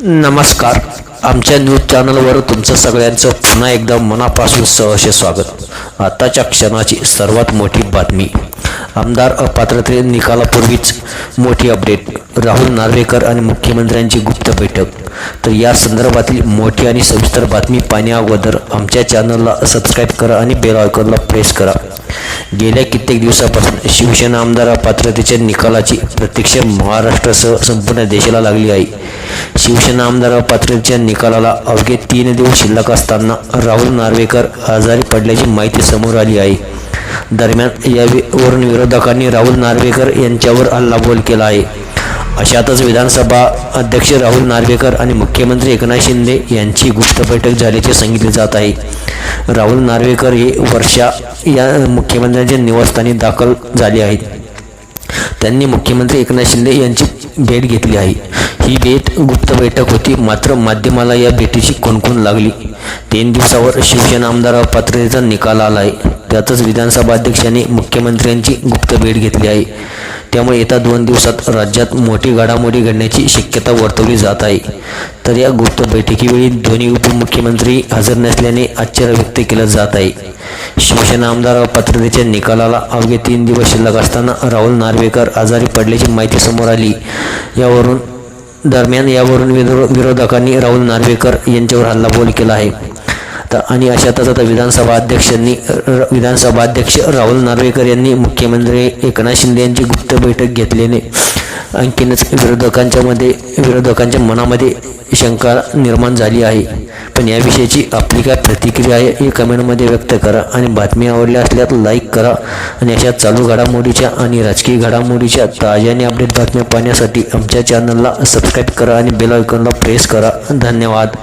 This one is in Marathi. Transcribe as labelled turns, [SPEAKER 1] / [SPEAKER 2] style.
[SPEAKER 1] नमस्कार. आमच्या न्यूज चॅनलवर तुमचं सगळ्यांचं पुन्हा एकदा मनापासून सहर्ष स्वागत. आताच्या क्षणाची सर्वात मोठी बातमी. आमदार अपात्रते निकालापूर्वीच मोठी अपडेट. राहुल नार्वेकर आणि मुख्यमंत्र्यांची गुप्त बैठक. तर या संदर्भातील मोठी आणि सविस्तर बातमी पाहण्याअगोदर आमच्या चॅनलला सबस्क्राईब करा आणि बेल आयकॉनला प्रेस करा. गेल्या कित्येक दिवसापासून शिवसेना आमदार अपात्रतेच्या निकालाची प्रतीक्षा महाराष्ट्रासह संपूर्ण देशाला लागली आहे. शिवसेना आमदार पात्रेच्या निकालाला अवघे तीन दिवस शिल्लक असताना राहुल नार्वेकर आजारी पडल्याची माहिती समोर आली आहे. दरम्यान यावरून वरून विरोधकांनी राहुल नार्वेकर यांच्यावर हल्लाबोल केला आहे. अशातच विधानसभा अध्यक्ष राहुल नार्वेकर आणि मुख्यमंत्री एकनाथ शिंदे यांची गुप्त बैठक झाल्याचे सांगितले जात आहे. राहुल नार्वेकर हे वर्षा या मुख्यमंत्र्यांच्या निवासस्थानी दाखल झाले आहेत. त्यांनी मुख्यमंत्री एकनाथ शिंदे यांची भेट घेतली आहे. ही भेट गुप्त बैठक होती. मात्र माध्यमाला या भेटीची कोणकोण लागली? तीन दिवसावर शिवसेना आमदार पात्रतेचा निकाल आला आहे त्यातच विधानसभा अध्यक्षांनी मुख्यमंत्र्यांची गुप्त भेट घेतली आहे. त्यामुळे येत्या दोन दिवसात राज्यात मोठी घडामोडी घडण्याची शक्यता वर्तवली जात आहे. तर या गुप्त बैठकीवेळी दोन्ही उपमुख्यमंत्री हजर नसल्याने आश्चर्य व्यक्त केलं जात आहे. शिवसेना आमदार पात्रतेच्या निकालाला अवघे तीन दिवस शिल्लक असताना राहुल नार्वेकर आजारी पडल्याची माहिती समोर आली. यावरून दरम्यान यावरून विरोधकांनी राहुल नार्वेकर यांच्यावर हल्लाबोल केला आहे. आणि अशातच आता विधानसभा अध्यक्षांनी विधानसभा अध्यक्ष राहुल नार्वेकर यांनी मुख्यमंत्री एकनाथ शिंदे यांची गुप्त बैठक घेतल्याने आणखीनच विरोधकांच्या मध्ये विरोधकांच्या मनामध्ये शंका निर्माण झाली आहे. पण याविषयीची आपली काय प्रतिक्रिया आहे ही कमेंटमध्ये व्यक्त करा आणि बातमी आवडल्या असल्यास लाईक करा आणि अशा चालू घडामोडीच्या आणि राजकीय घडामोडीच्या ताज्याने अपडेट बातम्या पाहण्यासाठी आमच्या चॅनलला सबस्क्राईब करा आणि बेल आयकॉनला प्रेस करा. धन्यवाद.